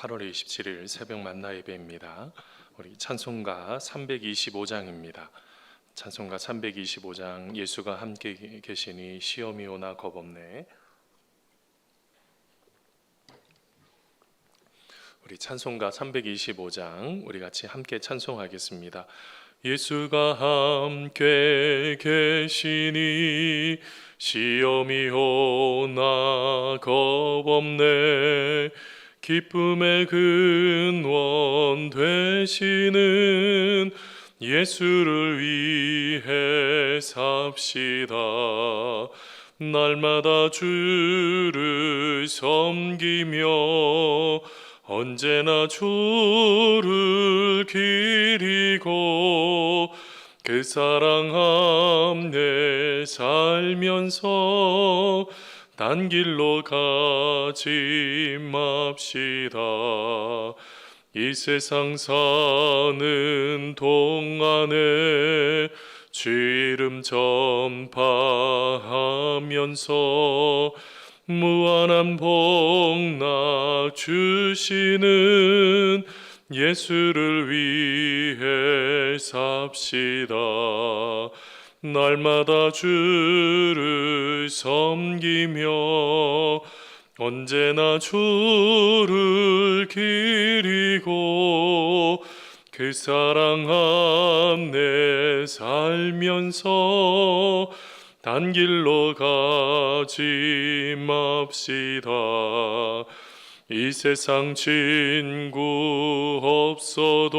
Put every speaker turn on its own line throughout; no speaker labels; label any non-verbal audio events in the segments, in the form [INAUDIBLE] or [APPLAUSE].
8월 27일 새벽 만나 예배입니다. 우리 찬송가 325장입니다. 찬송가 325장 예수가 함께 계시니 시험이 오나 겁 없네. 우리 찬송가 325장 우리 같이 함께 찬송하겠습니다. 예수가 함께 계시니 시험이 오나 겁 없네 기쁨의 근원 되시는 예수를 위해 삽시다. 날마다 주를 섬기며 언제나 주를 기리고 그 사랑 안에 살면서 딴 길로 가지 맙시다. 이 세상 사는 동안에 주 이름 전파하면서 무한한 복락 주시는 예수를 위해 삽시다. 날마다 주를 섬기며 언제나 주를 기리고 그 사랑 안에 살면서 단 길로 가지 맙시다. 이 세상 친구 없어도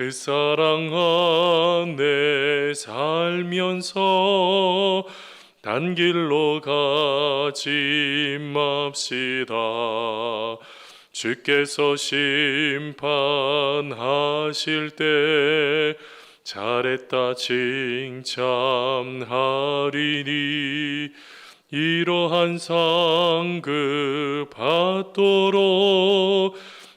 그 사랑 안에 살면서 단 길로 가지 맙시다. 주께서 심판하실 때 잘했다 칭찬하리니 이러한 상급 받도록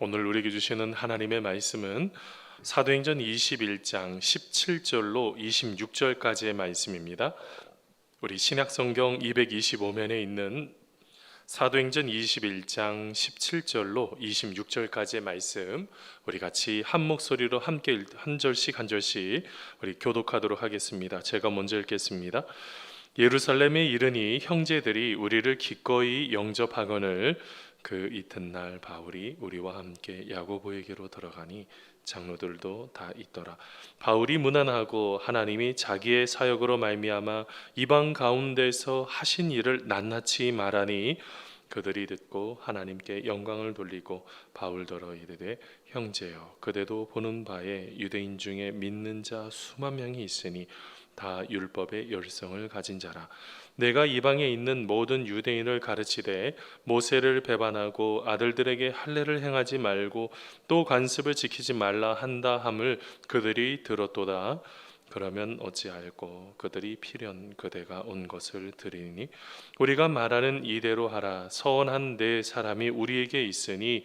오늘 우리에게 주시는 하나님의 말씀은 사도행전 21장 17절로 26절까지의 말씀입니다. 우리 신약성경 225면에 있는 사도행전 21장 17절로 26절까지의 말씀 우리 같이 한 목소리로 함께 읽- 한 절씩 한 절씩 우리 교독하도록 하겠습니다. 제가 먼저 읽겠습니다. 예루살렘에 이르니 형제들이 우리를 기꺼이 영접하거늘 그 이튿날 바울이 우리와 함께 야고보에게로 들어가니 장로들도 다 있더라. 바울이 무난하고 하나님이 자기의 사역으로 말미암아 이방 가운데서 하신 일을 낱낱이 말하니 그들이 듣고 하나님께 영광을 돌리고 바울더러 이르되 형제여 그대도 보는 바에 유대인 중에 믿는 자 수만 명이 있으니 다 율법의 열성을 가진 자라 내가 이방에 있는 모든 유대인을 가르치되 모세를 배반하고 아들들에게 할례를 행하지 말고 또 관습을 지키지 말라 한다 함을 그들이 들었도다. 그러면 어찌할꼬 그들이 필연 그대가 온 것을 들으니? 우리가 말하는 이대로 하라. 서원한 네 사람이 우리에게 있으니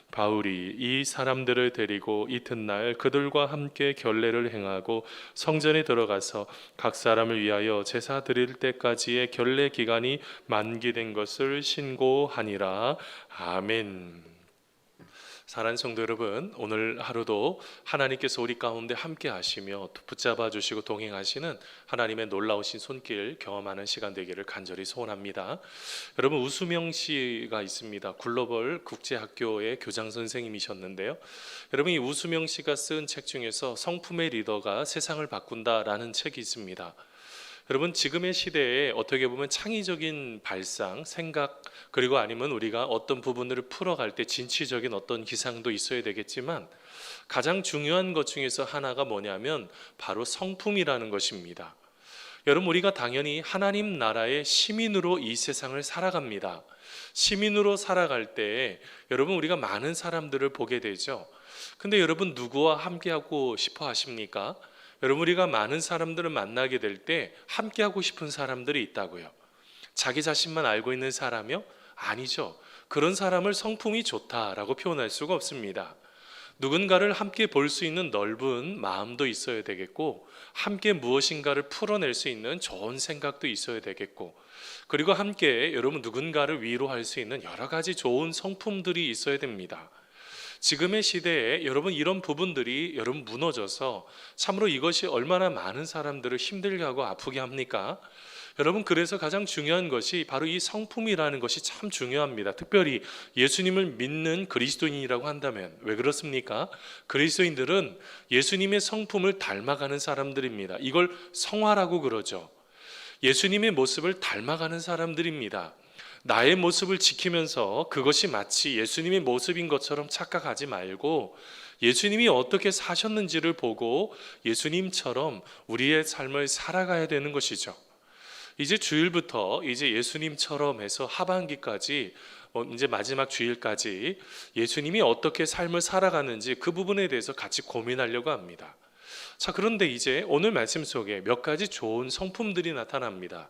바울이 이 사람들을 데리고 이튿날 그들과 함께 결례를 행하고 성전에 들어가서 각 사람을 위하여 제사 드릴 때까지의 결례 기간이 만기된 것을 신고하니라 아멘. 사랑하는 성도 여러분, 오늘 하루도 하나님께서 우리 가운데 함께 하시며 붙잡아 주시고 동행하시는 하나님의 놀라우신 손길 경험하는 시간 되기를 간절히 소원합니다. 여러분 우수명 씨가 있습니다. 글로벌 국제학교의 교장 선생님이셨는데요. 여러분 이 우수명 씨가 쓴 책 중에서 성품의 리더가 세상을 바꾼다라는 책이 있습니다. 여러분 지금의 시대에 어떻게 보면 창의적인 발상, 생각 그리고 아니면 우리가 어떤 부분을 풀어갈 때 진취적인 어떤 기상도 있어야 되겠지만 가장 중요한 것 중에서 하나가 뭐냐면 바로 성품이라는 것입니다. 여러분 우리가 당연히 하나님 나라의 시민으로 이 세상을 살아갑니다. 시민으로 살아갈 때 여러분 우리가 많은 사람들을 보게 되죠. 근데 여러분 누구와 함께하고 싶어 하십니까? 여러분 우리가 많은 사람들을 만나게 될 때 함께 하고 싶은 사람들이 있다고요. 자기 자신만 알고 있는 사람이요? 아니죠. 그런 사람을 성품이 좋다라고 표현할 수가 없습니다. 누군가를 함께 볼 수 있는 넓은 마음도 있어야 되겠고, 함께 무엇인가를 풀어낼 수 있는 좋은 생각도 있어야 되겠고, 그리고 함께 여러분 누군가를 위로할 수 있는 여러 가지 좋은 성품들이 있어야 됩니다. 지금의 시대에 여러분 이런 부분들이 여러분 무너져서 참으로 이것이 얼마나 많은 사람들을 힘들게 하고 아프게 합니까? 여러분 그래서 가장 중요한 것이 바로 이 성품이라는 것이 참 중요합니다. 특별히 예수님을 믿는 그리스도인이라고 한다면 왜 그렇습니까? 그리스도인들은 예수님의 성품을 닮아가는 사람들입니다. 이걸 성화라고 그러죠. 예수님의 모습을 닮아가는 사람들입니다. 나의 모습을 지키면서 그것이 마치 예수님의 모습인 것처럼 착각하지 말고 예수님이 어떻게 사셨는지를 보고 예수님처럼 우리의 삶을 살아가야 되는 것이죠. 이제 주일부터 이제 예수님처럼 해서 하반기까지 어, 이제 마지막 주일까지 예수님이 어떻게 삶을 살아가는지 그 부분에 대해서 같이 고민하려고 합니다. 자, 그런데 이제 오늘 말씀 속에 몇 가지 좋은 성품들이 나타납니다.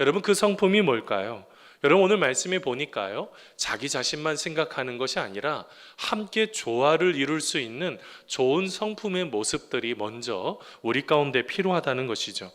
여러분 그 성품이 뭘까요? 여러분 오늘 말씀에 보니까요. 자기 자신만 생각하는 것이 아니라 함께 조화를 이룰 수 있는 좋은 성품의 모습들이 먼저 우리 가운데 필요하다는 것이죠.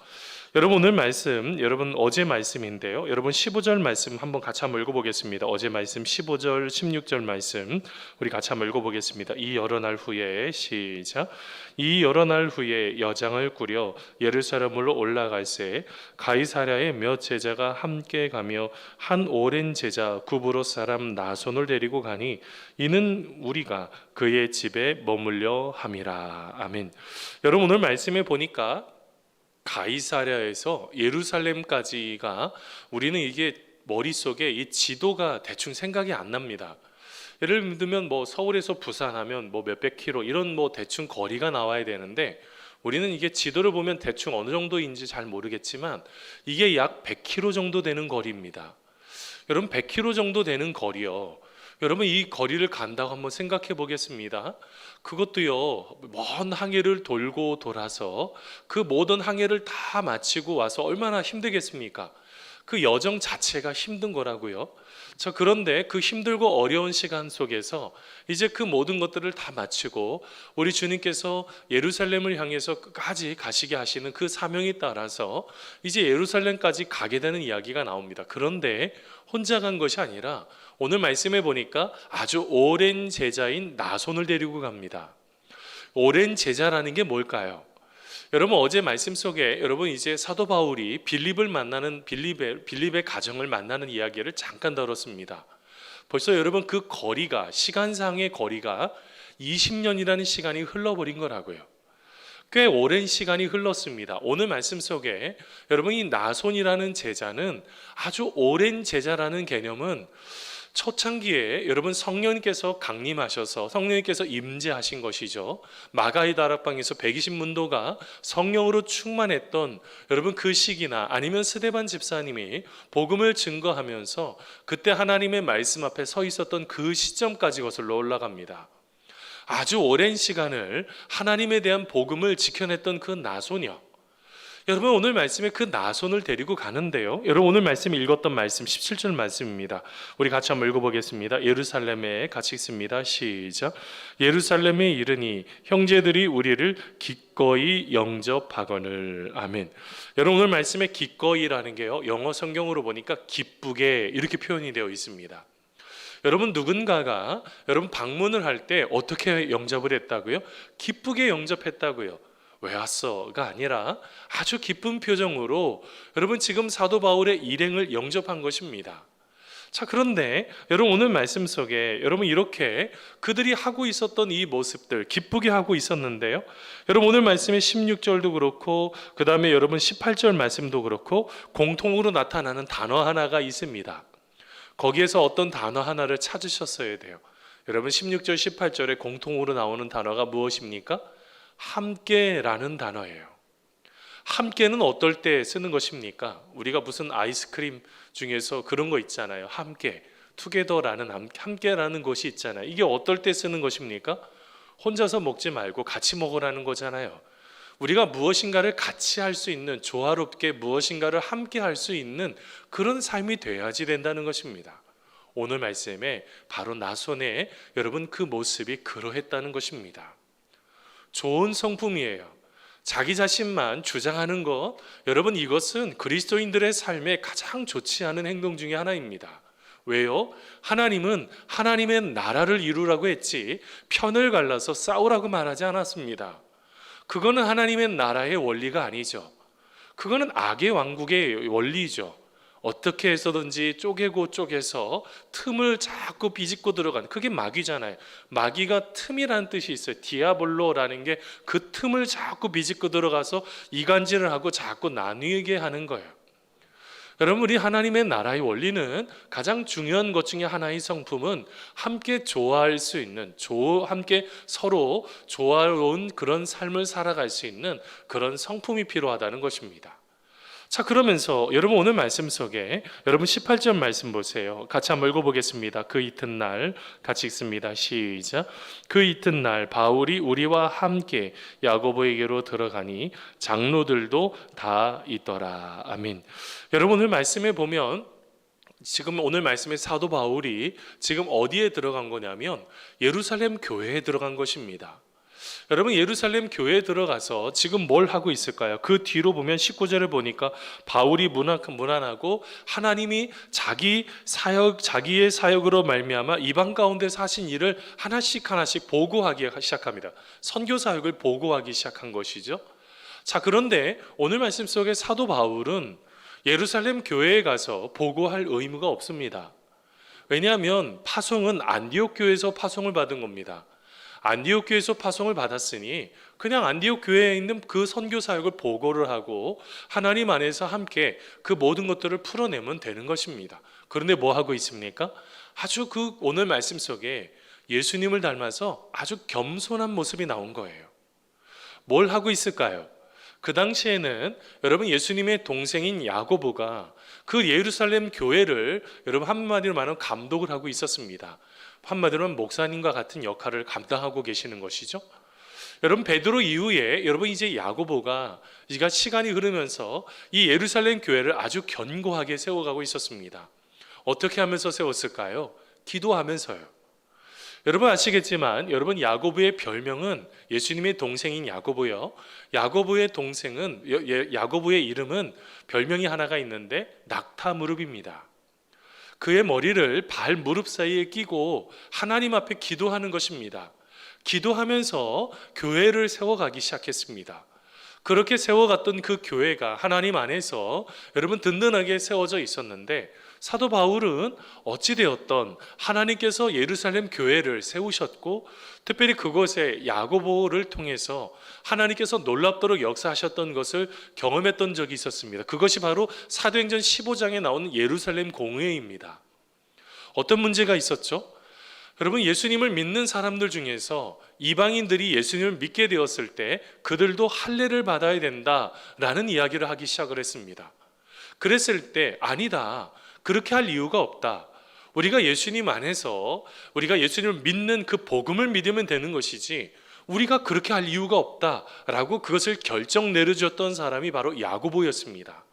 여러분 오늘 말씀 여러분 어제 말씀인데요. 여러분 15절 말씀 한번 같이 한번 읽어 보겠습니다. 어제 말씀 15절 16절 말씀 우리 같이 한번 읽어 보겠습니다. 이 여러 날 후에 시작 이 여러 날 후에 여장을 꾸려 예루살렘으로 올라갈새 가이사랴의 몇 제자가 함께 가며 한 오랜 제자 구브로 사람 나손을 데리고 가니 이는 우리가 그의 집에 머물려 함이라 아멘. 여러분 오늘 말씀에 보니까 가이사랴에서 예루살렘까지가 우리는 이게 머릿속에 이 지도가 대충 생각이 안 납니다. 예를 들면 뭐 서울에서 부산하면 뭐 몇백 킬로 이런 뭐 대충 거리가 나와야 되는데 우리는 이게 지도를 보면 대충 어느 정도인지 잘 모르겠지만 이게 약 100km 정도 되는 거리입니다. 여러분 100km 정도 되는 거리요. 여러분 이 거리를 간다고 한번 생각해 보겠습니다. 그것도요 먼 항해를 돌고 돌아서 그 모든 항해를 다 마치고 와서 얼마나 힘들겠습니까? 그 여정 자체가 힘든 거라고요. 저 그런데 그 힘들고 어려운 시간 속에서 이제 그 모든 것들을 다 마치고 우리 주님께서 예루살렘을 향해서 끝까지 가시게 하시는 그 사명에 따라서 이제 예루살렘까지 가게 되는 이야기가 나옵니다. 그런데 혼자 간 것이 아니라 오늘 말씀해 보니까 아주 오랜 제자인 나손을 데리고 갑니다. 오랜 제자라는 게 뭘까요? 여러분 어제 말씀 속에 여러분 이제 사도 바울이 빌립을 만나는 빌립의 빌립의 가정을 만나는 이야기를 잠깐 다뤘습니다. 벌써 여러분 그 거리가 시간상의 거리가 20년이라는 시간이 흘러버린 거라고요. 꽤 오랜 시간이 흘렀습니다. 오늘 말씀 속에 여러분 이 나손이라는 제자는 아주 오랜 제자라는 개념은 초창기에 여러분 성령님께서 강림하셔서 성령님께서 임재하신 것이죠. 마가의 다락방에서 120문도가 성령으로 충만했던 여러분 그 시기나 아니면 스데반 집사님이 복음을 증거하면서 그때 하나님의 말씀 앞에 서 있었던 그 시점까지 거슬러 올라갑니다. 아주 오랜 시간을 하나님에 대한 복음을 지켜냈던 그 나소녀. 여러분 오늘 말씀에 그 나손을 데리고 가는데요. 여러분 오늘 말씀 읽었던 말씀 17절 말씀입니다. 우리 같이 한번 읽어보겠습니다. 예루살렘에 같이 읽습니다. 시작. 예루살렘에 이르니 형제들이 우리를 기꺼이 영접하거늘. 아멘. 여러분 오늘 말씀에 기꺼이라는 게요. 영어 성경으로 보니까 기쁘게 이렇게 표현이 되어 있습니다. 여러분 누군가가 여러분 방문을 할 때 어떻게 영접을 했다고요? 기쁘게 영접했다고요. 왜 왔어가 아니라 아주 기쁜 표정으로 여러분 지금 사도 바울의 일행을 영접한 것입니다. 자, 그런데 여러분 오늘 말씀 속에 여러분 이렇게 그들이 하고 있었던 이 모습들 기쁘게 하고 있었는데요. 여러분 오늘 말씀의 16절도 그렇고 그다음에 여러분 18절 말씀도 그렇고 공통으로 나타나는 단어 하나가 있습니다. 거기에서 어떤 단어 하나를 찾으셨어야 돼요. 여러분 16절 18절에 공통으로 나오는 단어가 무엇입니까? 함께라는 단어예요. 함께는 어떨 때 쓰는 것입니까? 우리가 무슨 아이스크림 중에서 그런 거 있잖아요. 함께, 투게더라는 함- 함께라는 것이 있잖아요. 이게 어떨 때 쓰는 것입니까? 혼자서 먹지 말고 같이 먹으라는 거잖아요. 우리가 무엇인가를 같이 할 수 있는 조화롭게 무엇인가를 함께 할 수 있는 그런 삶이 돼야지 된다는 것입니다. 오늘 말씀에 바로 나손의 여러분 그 모습이 그러했다는 것입니다. 좋은 성품이에요. 자기 자신만 주장하는 것, 여러분 이것은 그리스도인들의 삶에 가장 좋지 않은 행동 중에 하나입니다. 왜요? 하나님은 하나님의 나라를 이루라고 했지 편을 갈라서 싸우라고 말하지 않았습니다. 그거는 하나님의 나라의 원리가 아니죠. 그거는 악의 왕국의 원리죠. 어떻게 해서든지 쪼개고 쪼개서 틈을 자꾸 비집고 들어가는 그게 마귀잖아요. 마귀가 틈이라는 뜻이 있어요. 디아볼로라는 게 그 틈을 자꾸 비집고 들어가서 이간질을 하고 자꾸 나뉘게 하는 거예요. 여러분 우리 하나님의 나라의 원리는 가장 중요한 것 중에 하나의 성품은 함께 좋아할 수 있는 조 함께 서로 조화로운 그런 삶을 살아갈 수 있는 그런 성품이 필요하다는 것입니다. 자 그러면서 여러분 오늘 말씀 속에 여러분 18절 말씀 보세요. 같이 한번 읽어보겠습니다. 그 이튿날 같이 읽습니다. 시작. 그 이튿날 바울이 우리와 함께 야고보에게로 들어가니 장로들도 다 있더라. 아멘. 여러분 오늘 말씀에 보면 지금 오늘 말씀의 사도 바울이 지금 어디에 들어간 거냐면 예루살렘 교회에 들어간 것입니다. 여러분 예루살렘 교회에 들어가서 지금 뭘 하고 있을까요? 그 뒤로 보면 19절을 보니까 바울이 문안하고 하나님이 자기 사역 자기의 사역으로 말미암아 이방 가운데 사신 일을 하나씩 하나씩 보고하기 시작합니다. 선교 사역을 보고하기 시작한 것이죠. 자 그런데 오늘 말씀 속에 사도 바울은 예루살렘 교회에 가서 보고할 의무가 없습니다. 왜냐하면 파송은 안디옥 교회에서 파송을 받은 겁니다. 안디옥 교회에서 파송을 받았으니 그냥 안디옥 교회에 있는 그 선교 사역을 보고를 하고 하나님 안에서 함께 그 모든 것들을 풀어내면 되는 것입니다. 그런데 뭐 하고 있습니까? 아주 그 오늘 말씀 속에 예수님을 닮아서 아주 겸손한 모습이 나온 거예요. 뭘 하고 있을까요? 그 당시에는 여러분 예수님의 동생인 야고보가 그 예루살렘 교회를 여러분 한마디로 말하면 감독을 하고 있었습니다. 한마디로는 목사님과 같은 역할을 감당하고 계시는 것이죠. 여러분 베드로 이후에 여러분 이제 야고보가 이가 시간이 흐르면서 이 예루살렘 교회를 아주 견고하게 세워가고 있었습니다. 어떻게 하면서 세웠을까요? 기도하면서요. 여러분 아시겠지만 여러분 야고보의 별명은 예수님의 동생인 야고보요. 야고보의 동생은 예, 야고보의 이름은 별명이 하나가 있는데 낙타 무릎입니다. 그의 머리를 발 무릎 사이에 끼고 하나님 앞에 기도하는 것입니다. 기도하면서 교회를 세워가기 시작했습니다. 그렇게 세워갔던 그 교회가 하나님 안에서 여러분 든든하게 세워져 있었는데 사도 바울은 어찌되었던 하나님께서 예루살렘 교회를 세우셨고 특별히 그곳에 야고보를 통해서 하나님께서 놀랍도록 역사하셨던 것을 경험했던 적이 있었습니다. 그것이 바로 사도행전 15장에 나오는 예루살렘 공회입니다. 어떤 문제가 있었죠? 여러분 예수님을 믿는 사람들 중에서 이방인들이 예수님을 믿게 되었을 때 그들도 할례를 받아야 된다라는 이야기를 하기 시작을 했습니다. 그랬을 때 아니다. 그렇게 할 이유가 없다. 우리가 예수님 안에서 우리가 예수님을 믿는 그 복음을 믿으면 되는 것이지 우리가 그렇게 할 이유가 없다라고 그것을 결정 내려줬던 사람이 바로 야고보였습니다.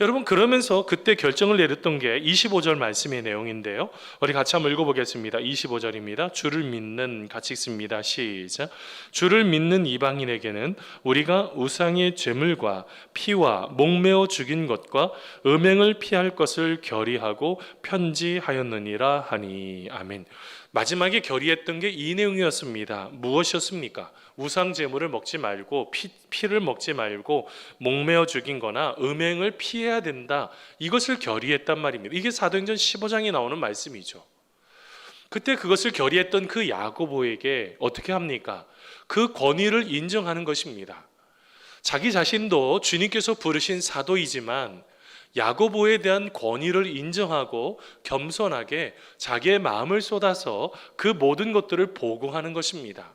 여러분 그러면서 그때 결정을 내렸던 게 25절 말씀의 내용인데요. 우리 같이 한번 읽어보겠습니다. 25절입니다. 주를 믿는 같이 읽습니다. 시작. 주를 믿는 이방인에게는 우리가 우상의 죄물과 피와 목매어 죽인 것과 음행을 피할 것을 결의하고 편지하였느니라 하니 아멘. 마지막에 결의했던 게 이 내용이었습니다. 무엇이었습니까? 우상 제물을 먹지 말고 피, 피를 먹지 말고 목매어 죽인 거나 음행을 피해야 된다. 이것을 결의했단 말입니다. 이게 사도행전 15장에 나오는 말씀이죠. 그때 그것을 결의했던 그 야고보에게 어떻게 합니까? 그 권위를 인정하는 것입니다. 자기 자신도 주님께서 부르신 사도이지만 야고보에 대한 권위를 인정하고 겸손하게 자기의 마음을 쏟아서 그 모든 것들을 보고하는 것입니다.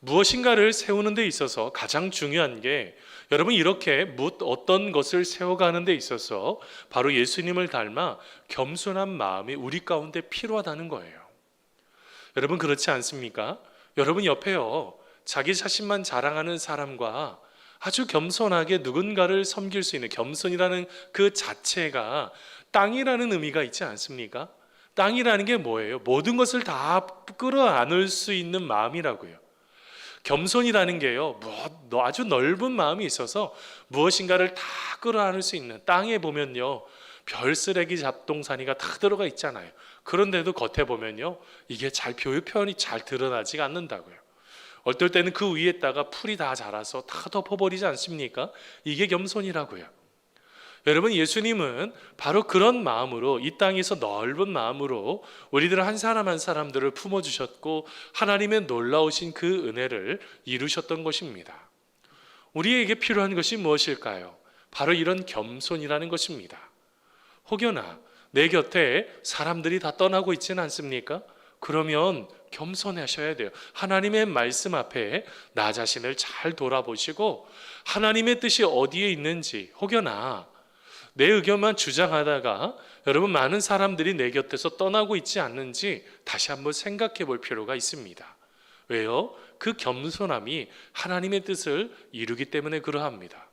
무엇인가를 세우는 데 있어서 가장 중요한 게 여러분 이렇게 무- 어떤 것을 세워가는 데 있어서 바로 예수님을 닮아 겸손한 마음이 우리 가운데 필요하다는 거예요. 여러분 그렇지 않습니까? 여러분 옆에요. 자기 자신만 자랑하는 사람과 아주 겸손하게 누군가를 섬길 수 있는 겸손이라는 그 자체가 땅이라는 의미가 있지 않습니까? 땅이라는 게 뭐예요? 모든 것을 다 끌어안을 수 있는 마음이라고요. 겸손이라는 게요, 뭐 아주 넓은 마음이 있어서 무엇인가를 다 끌어안을 수 있는 땅에 보면요, 별 쓰레기 잡동사니가 다 들어가 있잖아요. 그런데도 겉에 보면요, 이게 잘 표- 표현이 잘 드러나지가 않는다고요. 어떨 때는 그 위에다가 풀이 다 자라서 다 덮어버리지 않습니까? 이게 겸손이라고요. 여러분 예수님은 바로 그런 마음으로 이 땅에서 넓은 마음으로 우리들 한 사람 한 사람들을 품어 주셨고 하나님의 놀라우신 그 은혜를 이루셨던 것입니다. 우리에게 필요한 것이 무엇일까요? 바로 이런 겸손이라는 것입니다. 혹여나 내 곁에 사람들이 다 떠나고 있지는 않습니까? 그러면 겸손하셔야 돼요. 하나님의 말씀 앞에 나 자신을 잘 돌아보시고 하나님의 뜻이 어디에 있는지 혹여나 내 의견만 주장하다가 여러분 많은 사람들이 내 곁에서 떠나고 있지 않는지 다시 한번 생각해 볼 필요가 있습니다. 왜요? 그 겸손함이 하나님의 뜻을 이루기 때문에 그러합니다.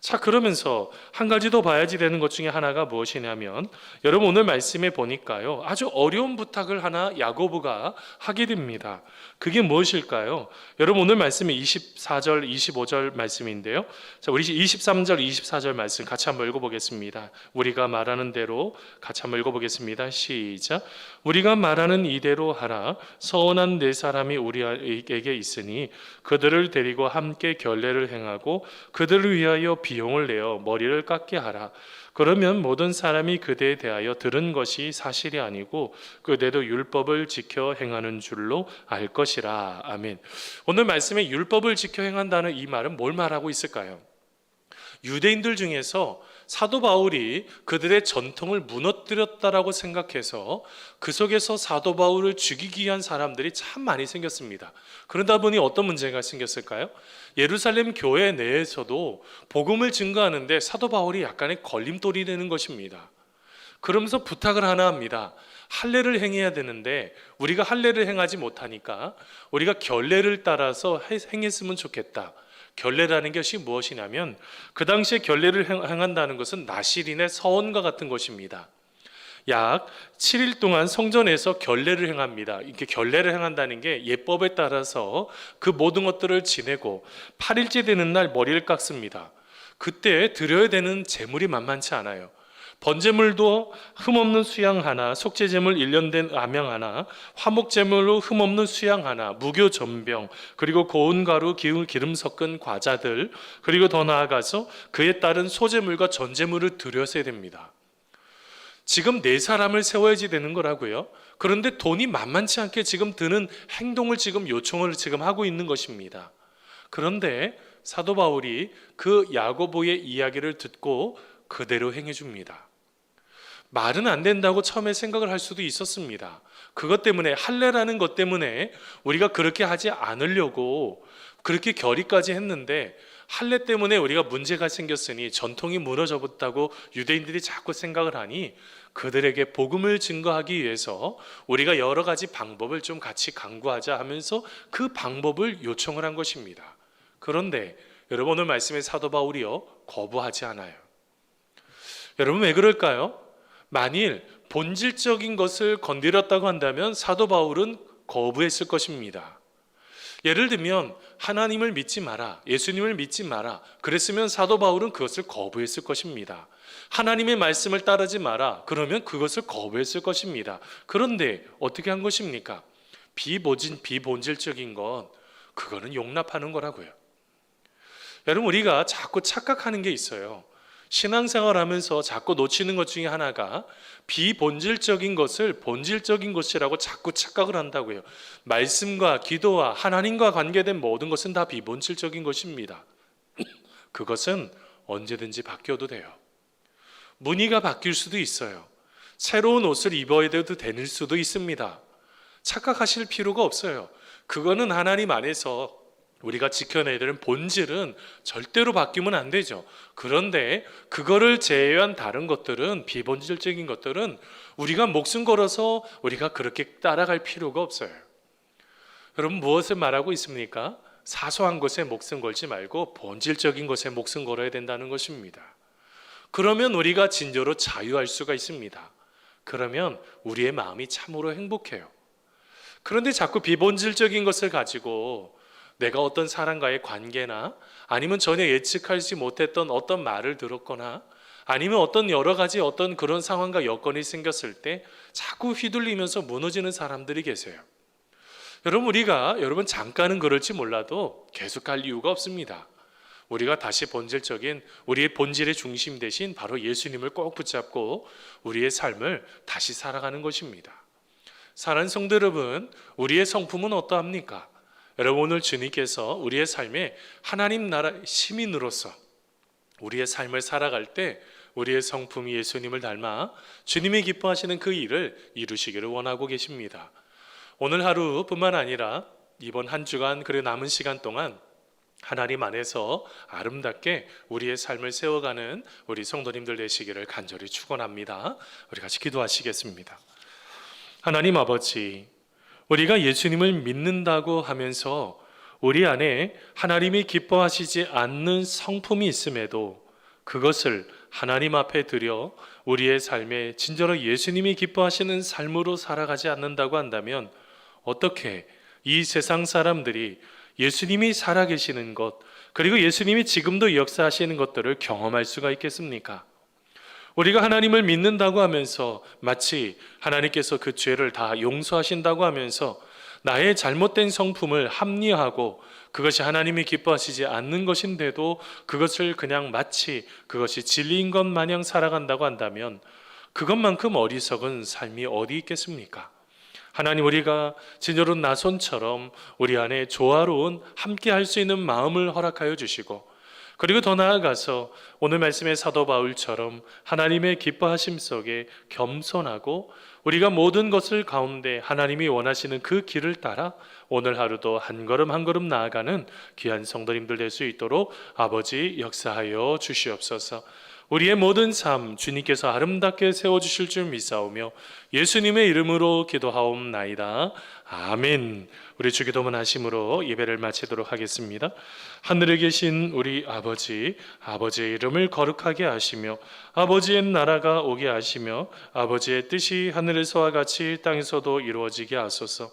자, 그러면서 한 가지 더 봐야지 되는 것 중에 하나가 무엇이냐면 여러분 오늘 말씀에 보니까요. 아주 어려운 부탁을 하나 야고보가 하게 됩니다. 그게 무엇일까요? 여러분 오늘 말씀이 24절, 25절 말씀인데요. 자, 우리 23절, 24절 말씀 같이 한번 읽어 보겠습니다. 우리가 말하는 대로 같이 한번 읽어 보겠습니다. 시작. 우리가 말하는 이대로 하라. 서운한 네 사람이 우리에게 있으니 그들을 데리고 함께 결례를 행하고 그들을 위하여 비용을 내어 머리를 깎게 하라. 그러면 모든 사람이 그대에 대하여 들은 것이 사실이 아니고 그대도 율법을 지켜 행하는 줄로 알 것이라. 아멘. 오늘 말씀에 율법을 지켜 행한다는 이 말은 뭘 말하고 있을까요? 유대인들 중에서 사도 바울이 그들의 전통을 무너뜨렸다라고 생각해서 그 속에서 사도 바울을 죽이기 위한 사람들이 참 많이 생겼습니다. 그러다 보니 어떤 문제가 생겼을까요? 예루살렘 교회 내에서도 복음을 증거하는데 사도 바울이 약간의 걸림돌이 되는 것입니다. 그러면서 부탁을 하나 합니다. 할례를 행해야 되는데 우리가 할례를 행하지 못하니까 우리가 결례를 따라서 행했으면 좋겠다. 결례라는 것이 무엇이냐면 그 당시에 결례를 행한다는 것은 나시린의 서원과 같은 것입니다. 약 7일 동안 성전에서 결례를 행합니다. 이렇게 결례를 행한다는 게 예법에 따라서 그 모든 것들을 지내고 8일째 되는 날 머리를 깎습니다. 그때 드려야 되는 재물이 만만치 않아요. 번제물도 흠없는 수양 하나, 속죄제물 일련된 암양 하나, 화목제물로 흠없는 수양 하나, 무교 전병, 그리고 고운 가루, 기울 기름 섞은 과자들, 그리고 더 나아가서 그에 따른 소제물과 전제물을 드렸어야 됩니다. 지금 네 사람을 세워야지 되는 거라고요. 그런데 돈이 만만치 않게 지금 드는 행동을 지금 요청을 지금 하고 있는 것입니다. 그런데 사도 바울이 그 야고보의 이야기를 듣고 그대로 행해 줍니다. 말은 안 된다고 처음에 생각을 할 수도 있었습니다. 그것 때문에 할례라는 것 때문에 우리가 그렇게 하지 않으려고 그렇게 결의까지 했는데 할례 때문에 우리가 문제가 생겼으니 전통이 무너져 버렸다고 유대인들이 자꾸 생각을 하니 그들에게 복음을 증거하기 위해서 우리가 여러 가지 방법을 좀 같이 강구하자 하면서 그 방법을 요청을 한 것입니다. 그런데 여러분 오늘 말씀의 사도 바울이요 거부하지 않아요. 여러분 왜 그럴까요? 만일 본질적인 것을 건드렸다고 한다면 사도 바울은 거부했을 것입니다. 예를 들면 하나님을 믿지 마라, 예수님을 믿지 마라. 그랬으면 사도 바울은 그것을 거부했을 것입니다. 하나님의 말씀을 따르지 마라. 그러면 그것을 거부했을 것입니다. 그런데 어떻게 한 것입니까? 비보진 비본질적인 건 그거는 용납하는 거라고요. 여러분 우리가 자꾸 착각하는 게 있어요. 신앙생활 하면서 자꾸 놓치는 것 중에 하나가 비본질적인 것을 본질적인 것이라고 자꾸 착각을 한다고요. 말씀과 기도와 하나님과 관계된 모든 것은 다 비본질적인 것입니다. [CLEARS THROAT] 그것은 언제든지 바뀌어도 돼요. 무늬가 바뀔 수도 있어요. 새로운 옷을 입어야 돼도 되는 수도 있습니다. 착각하실 필요가 없어요. 그거는 하나님 안에서 우리가 지켜내야 되는 본질은 절대로 바뀌면 안 되죠. 그런데 그거를 제외한 다른 것들은 비본질적인 것들은 우리가 목숨 걸어서 우리가 그렇게 따라갈 필요가 없어요. 여러분 무엇을 말하고 있습니까? 사소한 것에 목숨 걸지 말고 본질적인 것에 목숨 걸어야 된다는 것입니다. 그러면 우리가 진정으로 자유할 수가 있습니다. 그러면 우리의 마음이 참으로 행복해요. 그런데 자꾸 비본질적인 것을 가지고 내가 어떤 사람과의 관계나 아니면 전혀 예측하지 못했던 어떤 말을 들었거나 아니면 어떤 여러 가지 어떤 그런 상황과 여건이 생겼을 때 자꾸 휘둘리면서 무너지는 사람들이 계세요. 여러분 우리가 여러분 잠깐은 그럴지 몰라도 계속 할 이유가 없습니다. 우리가 다시 본질적인 우리의 본질의 중심 대신 바로 예수님을 꼭 붙잡고 우리의 삶을 다시 살아가는 것입니다. 사랑하는 성도 여러분, 우리의 성품은 어떠합니까? 여러분 오늘 주님께서 우리의 삶에 하나님 나라 시민으로서 우리의 삶을 살아갈 때 우리의 성품이 예수님을 닮아 주님이 기뻐하시는 그 일을 이루시기를 원하고 계십니다. 오늘 하루뿐만 아니라 이번 한 주간 그리고 남은 시간 동안 하나님 안에서 아름답게 우리의 삶을 세워가는 우리 성도님들 되시기를 간절히 축원합니다. 우리 같이 기도하시겠습니다. 하나님 아버지, 우리가 예수님을 믿는다고 하면서 우리 안에 하나님이 기뻐하시지 않는 성품이 있음에도 그것을 하나님 앞에 드려 우리의 삶에 진정으로 예수님이 기뻐하시는 삶으로 살아가지 않는다고 한다면 어떻게 이 세상 사람들이 예수님이 살아계시는 것 그리고 예수님이 지금도 역사하시는 것들을 경험할 수가 있겠습니까? 우리가 하나님을 믿는다고 하면서 마치 하나님께서 그 죄를 다 용서하신다고 하면서 나의 잘못된 성품을 합리화하고 그것이 하나님이 기뻐하시지 않는 것인데도 그것을 그냥 마치 그것이 진리인 것 마냥 살아간다고 한다면 그것만큼 어리석은 삶이 어디 있겠습니까? 하나님 우리가 진여로 나손처럼 우리 안에 조화로운 함께 할 수 있는 마음을 허락하여 주시고 그리고 더 나아가서 오늘 말씀의 사도 바울처럼 하나님의 기뻐하심 속에 겸손하고 우리가 모든 것을 가운데 하나님이 원하시는 그 길을 따라 오늘 하루도 한 걸음 한 걸음 나아가는 귀한 성도님들 될 수 있도록 아버지 역사하여 주시옵소서. 우리의 모든 삶 주님께서 아름답게 세워 주실 줄 믿사오며 예수님의 이름으로 기도하옵나이다. 아멘. 우리 주기도문 하심으로 예배를 마치도록 하겠습니다. 하늘에 계신 우리 아버지, 아버지의 이름을 거룩하게 하시며 아버지의 나라가 오게 하시며 아버지의 뜻이 하늘에서와 같이 땅에서도 이루어지게 하소서.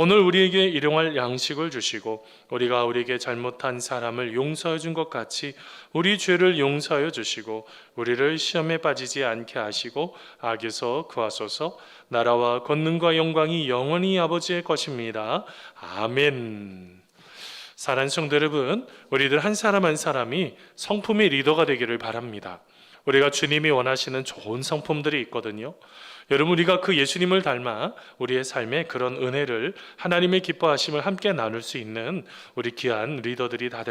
오늘 우리에게 일용할 양식을 주시고 우리가 우리에게 잘못한 사람을 용서해 준 것 같이 우리 죄를 용서하여 주시고 우리를 시험에 빠지지 않게 하시고 악에서 구하소서 나라와 권능과 영광이 영원히 아버지의 것입니다. 아멘. 사랑하는 성도 여러분, 우리들 한 사람 한 사람이 성품의 리더가 되기를 바랍니다. 우리가 주님이 원하시는 좋은 성품들이 있거든요. 여러분 우리가 그 예수님을 닮아 우리의 삶에 그런 은혜를 하나님의 기뻐하심을 함께 나눌 수 있는 우리 귀한 리더들이 다 될